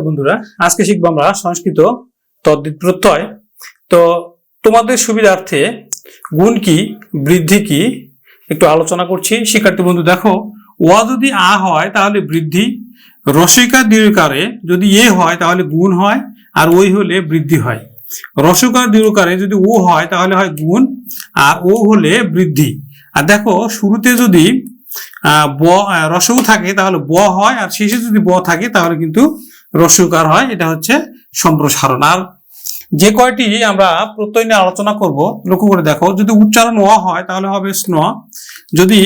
বন্ধুরা, আজকে শিখব আমরা সংস্কৃত তদ্দিত প্রত্যয়। তো তোমাদের সুবিধার্থে গুণ কি, বৃদ্ধি কি, একটু আলোচনা করছি। শিক্ষার্থী বন্ধু, দেখো, ওয়া যদি আ হয়, তাহলে বৃদ্ধি। রসিকার দীর্ঘকারে যদি এ হয়, তাহলে গুণ হয়, আর ওই হলে বৃদ্ধি হয়। রসকার দীর্ঘকারে যদি ও হয়, তাহলে হয় গুণ, আর ও হলে বৃদ্ধি। আর দেখো, শুরুতে যদি ব রসউ থাকে, তাহলে ব হয়, আর শেষে যদি ব থাকে, তাহলে কিন্তু রস্যকার হয়, এটা হচ্ছে সম্প্রসারণ। আর যে কয়টি আমরা প্রত্যয় নিয়ে আলোচনা করব, লক্ষ্য করে দেখো, যদি উচ্চারণ অ হয়, তাহলে হবে স্ন। যদি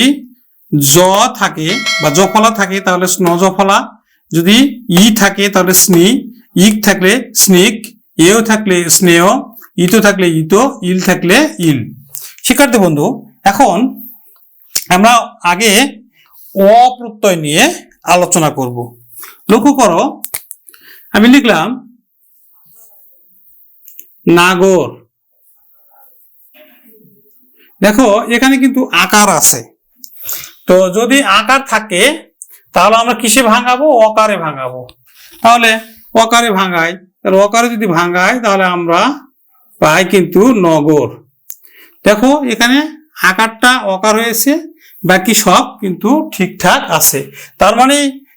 জ থাকে বা জফলা থাকে, তাহলে স্ন জফলা। যদি ই থাকে, তাহলে স্নি। ইক থাকলে স্নিক, এও থাকলে স্নেহ, ইতো থাকলে ইতো, ইল থাকলে ইল। শিক্ষার্থী বন্ধু, এখন আমরা আগে অপ্রত্যয় নিয়ে আলোচনা করব। লক্ষ্য করো আমি লিখলাম, নাগর। দেখো, এখানে কিন্তু আকার আছে। তো যদি আকার থাকে, তাহলে আমরা কিসে ভাঙাবো? অকারে ভাঙাবো। তাহলে অকারে ভাঙাই। তাহলে অকারে যদি ভাঙাই, তাহলে আমরা পাই কিন্তু নগর। দেখো, এখানে আকারটা অকার হয়েছে, বাকি সব কিন্তু ঠিকঠাক আছে। তার মানে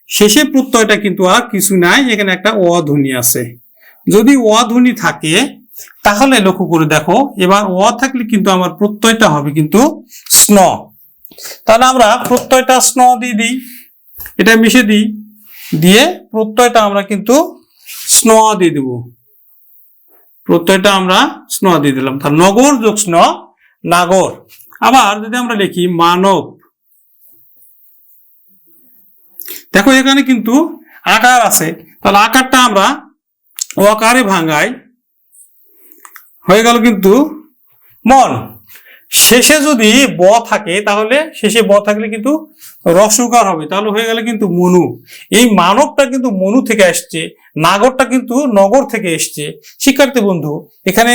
শেষে প্রত্যয়টা কিন্তু আর কিছু নাই, এখানে একটা অধ্বনি আছে। যদি অধ্বনি থাকে, তাহলে লক্ষ্য করে দেখো, এবার অ থাকলে কিন্তু আমার প্রত্যয়টা হবে কিন্তু স্ন। তাহলে আমরা প্রত্যয়টা স্ন দিয়ে দিই। এটা মিশে দিই। দিয়ে প্রত্যয়টা আমরা কিন্তু স্ন দিয়ে দেব। প্রত্যয়টা আমরা স্ন দিয়ে দিলাম। তাহলে নগর যোগ স্ন, নাগর। আবার যদি আমরা লিখি মানব দেখো এখানে কিন্তু আকার আছে। তাহলে আকারটা আমরা অকারে ভাঙাই। হয়ে গেল কিন্তু মন। শেষে যদি ব থাকে, তাহলে শেষে ব থাকলে কিন্তু রসকার হবে। তাহলে হয়ে গেলে কিন্তু মনু। এই মানবটা কিন্তু মনু থেকে আসছে, নাগরটা কিন্তু নগর থেকে এসছে। শিক্ষার্থী বন্ধু, এখানে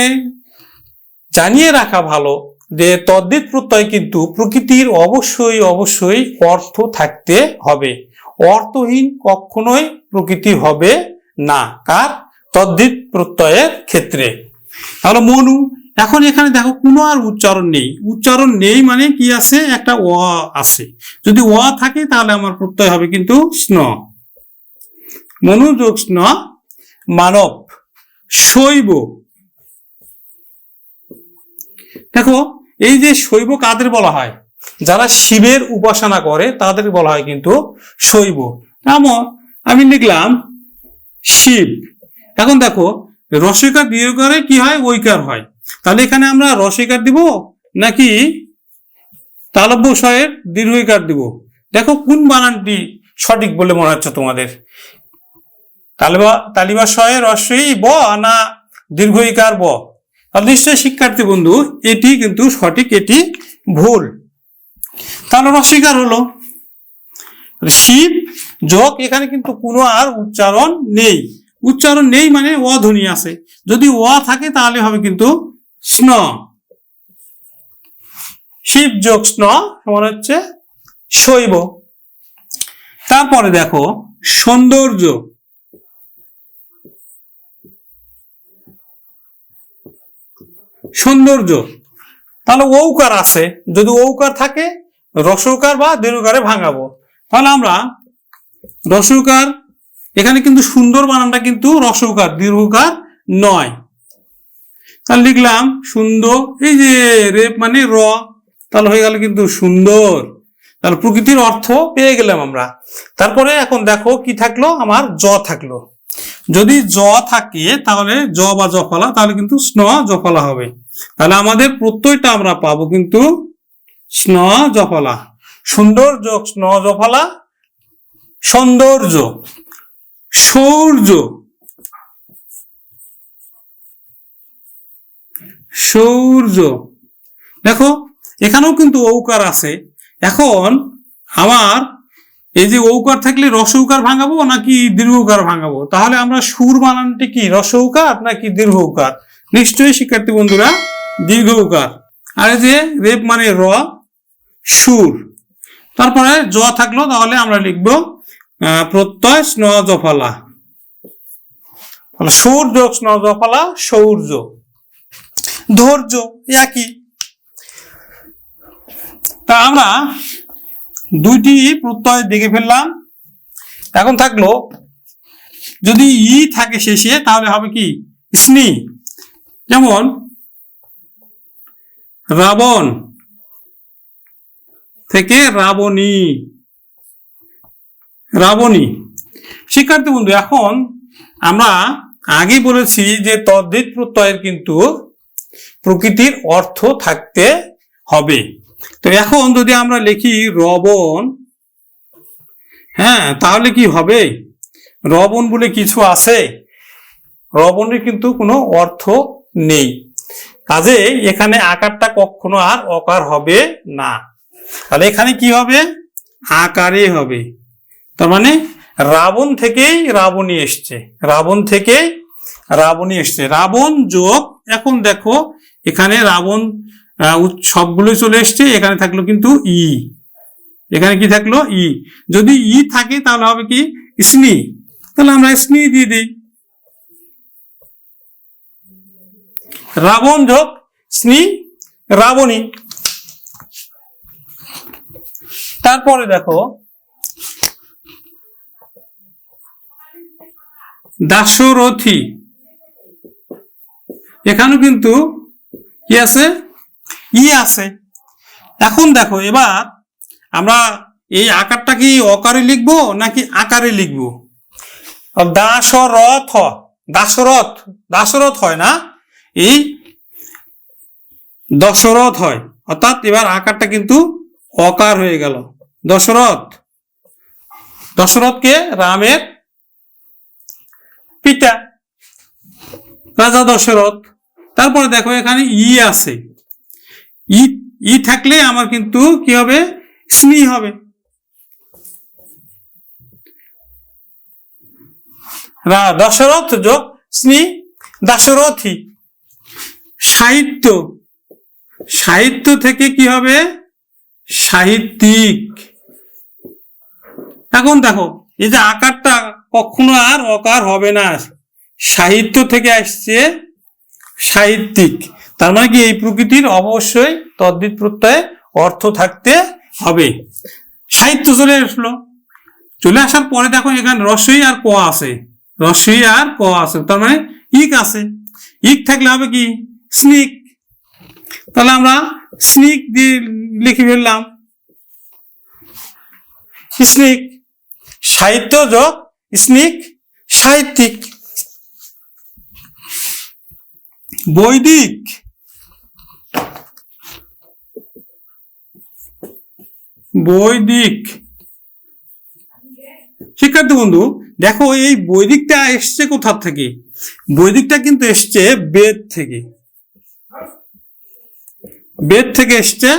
জানিয়ে রাখা ভালো যে তদ্দিত প্রত্যয় কিন্তু প্রকৃতির অবশ্যই অবশ্যই অর্থ থাকতে হবে। অর্থহীন কখনোই প্রকৃতি হবে না। কার? তদ্দিত প্রত্যয়ের ক্ষেত্রে। তাহলে মনু, এখন এখানে দেখো কোনো আর উচ্চারণ নেই। উচ্চারণ নেই মানে কি আছে? একটা অ আছে। যদি অ থাকে তাহলে আমার প্রত্যয় হবে কিন্তু স্ন। মনু যোগ স্ন, মানব, শৈব। দেখো, এই যে শৈব কাদের বলা হয়? যারা শিবের উপাসনা করে, তাদের বলা হয় কিন্তু শৈব। যেমন আমি লিখলাম শিব। এখন দেখো রসিকার দীর্ঘকারে কি হয়? ঐকার হয়। তাহলে এখানে আমরা রসিকার দিব নাকি তালব্য স্বয়ের দীর্ঘইকার দিব? দেখো কোন বানানটি সঠিক বলে মনে হচ্ছে তোমাদের। তালিবা তালিবা স্বয়ের রস্যই ব না দীর্ঘইকার ব। নিশ্চয়ই শিক্ষার্থী বন্ধু, এটি কিন্তু সঠিক, এটি ভুল। তাহলে রসিকার হলো। শিব, যোগ, এখানে কিন্তু কোনো আর উচ্চারণ নেই। উচ্চারণ নেই মানে অধ্বনি আছে। যদি অ থাকে তাহলে হবে কিন্তু স্ন। শিব, যোগ, স্ন সমান হচ্ছে শৈব। তারপরে দেখো, সৌন্দর্য। সৌন্দর্য। তাহলে ঔকার আছে। যদি ঔকার থাকে রসৌকার বা দীর্ঘকারে ভাঙাবো। তাহলে আমরা রসৌকার, এখানে কিন্তু সুন্দর বানানটা কিন্তু রসৌকার, দীর্ঘকার নয়। তাহলে লিখলাম সুন্দর, এই যে রেপ মানে র, তাহলে হয়ে গেল কিন্তু সুন্দর। তাহলে প্রকৃতির অর্থ পেয়ে গেলাম আমরা। তারপরে এখন দেখো কি থাকল? আমার জ থাকল। যদি জ থাকে, তাহলে জ বা জফলা, তাহলে কিন্তু স্ন, জফলা হবে। তাহলে আমাদের প্রত্যয়টা আমরা পাবো কিন্তু স্ন জফলা সুন্দর যোগ স্ন জফলা সৌন্দর্য সৌর্য। সৌর্য। দেখো, এখানেও কিন্তু ঔকার আছে। এখন আমার এই যে ঔকার থাকলে রসৌকার ভাঙাবো নাকি দীর্ঘকার ভাঙাবো? তাহলে আমরা সুর বানানটি কি রসৌকার নাকি দীর্ঘকার নিশ্চয়ই শিক্ষার্থী বন্ধুরা দীর্ঘকার আর এই যে রেপ মানে র সুর। তারপরে জ থাকল, তাহলে আমরা লিখব প্রত্যয় স্ন জফলা সূর্য স্নজফলা সৌর্য। ধৈর্য, একই। তা আমরা দুইটি প্রত্যয় দেখে ফেললাম। এখন থাকল, যদি ই থাকে শেষে, তাহলে হবে কি? স্নি। যেমন, রাবণ। থেকে রাবণী। রাবণী। শিক্ষার্থী বন্ধু, এখন আমরা আগেই বলেছি যে তদ্ধিত প্রত্যয়ের কিন্তু প্রকৃতির অর্থ থাকতে হবে। তো এখন যদি আমরা লিখি রবণ হ্যাঁ তাহলে কি হবে? রবণ বলে কিছু আছে। রবণের কিন্তু কোনো অর্থ নেই। কাজে এখানে আকারটা কখনো আর অকার হবে না। তাহলে এখানে কি হবে? আকারে হবে। তার মানে রাবণ থেকেই রাবণী এসছে। রাবণ থেকেই রাবণী এসছে। রাবণ যোগ, এখন দেখো, এখানে রাবণ সবগুলো চলে এসছে। এখানে থাকল কিন্তু ই। এখানে কি থাকল? ই। যদি ই থাকে, তাহলে হবে কি? স্নি। তাহলে আমরা স্নি দিয়ে দিই। রাবণ যোগ, স্নি, রাবণী। তারপরে দেখো, দাসরথী। এখানেও কিন্তু কি আছে? ই আছে। এখন দেখো, এবার আমরা এই আকারটা কি অকারে লিখব নাকি আকারে লিখব? দাসরথ দাসরথ দাসরথ হয় না? এই দশরথ হয়। অর্থাৎ এবার আকারটা কিন্তু অকার হয়ে গেল। দশরথ। দশরথকে রামের পিতা, রাজা দশরথ। তারপরে দেখো এখানে ই আছে। ই থাকলে আমার কিন্তু কি হবে? স্নি হবে। দশরথ যোগ স্নি দাশরথী। সাহিত্য। সাহিত্য থেকে কি হবে? সাহিত্যিক। এখন দেখো, এই যে আকারটা কখনো আর অকার হবে না। সাহিত্য থেকে আসছে সাহিত্যিক। তার মানে কি, এই প্রকৃতির অবশ্যই তদ্দিত প্রত্যয়ে অর্থ থাকতে হবে। সাহিত্য চলে আসলো। চলে আসার পরে দেখো, এখানে রসই আর ক আছে। রসই আর ক আছে, তার মানে ইক আছে। ইক থাকলে হবে কি? স্নিক। তাহলে আমরা স্নিক দিয়ে লিখে ফেললাম। স্নিক? সাহিত্য যোগ স্নিক সাহিত্যিক। বৈদিক। বৈদিক। শিক্ষার্থী বন্ধু, দেখো এই বৈদিকটা এসছে কোথার থেকে? বৈদিকটা কিন্তু এসছে বেদ থেকে। বেদ থেকে এসছে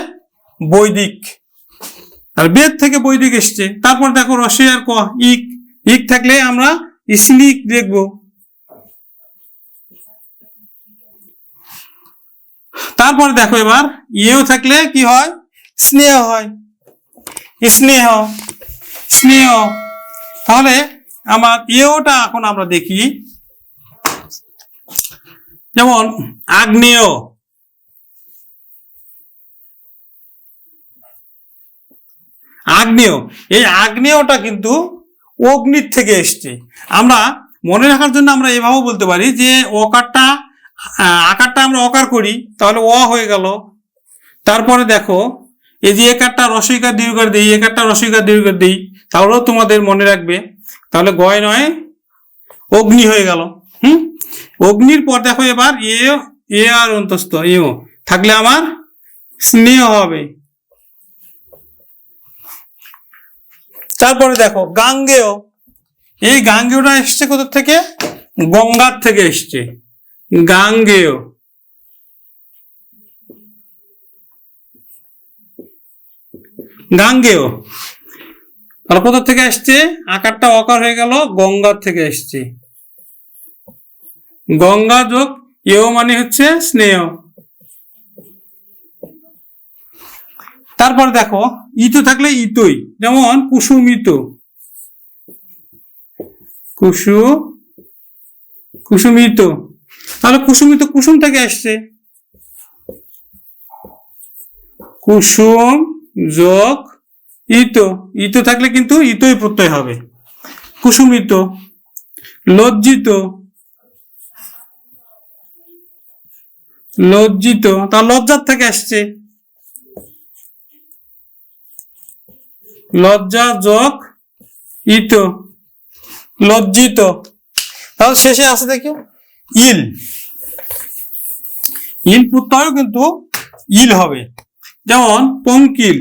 বৈদিক। আর বেদ থেকে বৈদিক এসছে। তারপর দেখো রসিয়ার ক? ইক। ইক থাকলে আমরা স্নিক দেখব তারপরে দেখো এবার ইয়েও থাকলে কি হয়? স্নেহ হয়। স্নেহ। স্নেহ। তাহলে আমার ইয়েওটা এখন আমরা দেখি। যেমন, আগ্নেয়। আগ্নেয়। এই আগ্নেয়টা কিন্তু অগ্নির থেকে এসছে। আমরা মনে রাখার জন্য আমরা এভাবেও বলতে পারি যে অকারটা আকারটা আমরা অকার করি, তাহলে অ হয়ে গেল। তারপরে দেখো, এই যে একারটা রসইকার দীর্ঘকার দিই, একারটা রসইকার দীর্ঘকার দিই, তাহলেও তোমাদের মনে রাখবে। তাহলে গয় নয়, অগ্নি হয়ে গেল। হুম? অগ্নির পর দেখো এবার এ এ আর অন্তস্থ, এও। থাকলে আমার স্নেহ হবে। তারপরে দেখো, গাঙ্গেয়। এই গাঙ্গেয়টা এসছে কোথা থেকে? গঙ্গার থেকে এসছে। গাঙ্গেয়। গাঙ্গেয়। তাহলে কোথা থেকে আসছে আকারটা অকার হয়ে গেল, গঙ্গার থেকে এসছে। গঙ্গা যোগ এও মানে হচ্ছে স্নেহ। তারপর দেখো, ইতো থাকলে ইতই, যেমন কুসুম কুসুমিত। কুসু, কুসুমিত। তাহলে কুসুমিত কুসুম থেকে আসছে। কুসুম, যোগ, ইত। ইত থাকলে কিন্তু ইতই প্রত্যয় হবে। কুসুমিত, লজ্জিত। লজ্জিত তা লজ্জার থেকে আসছে। লজ্জা যোগ ইত, লজ্জিত। তাহলে শেষে আছে দেখি। ইল। ইল প্রত্যয় কিন্তু ইল হবে। যেমন, পঙ্কিল।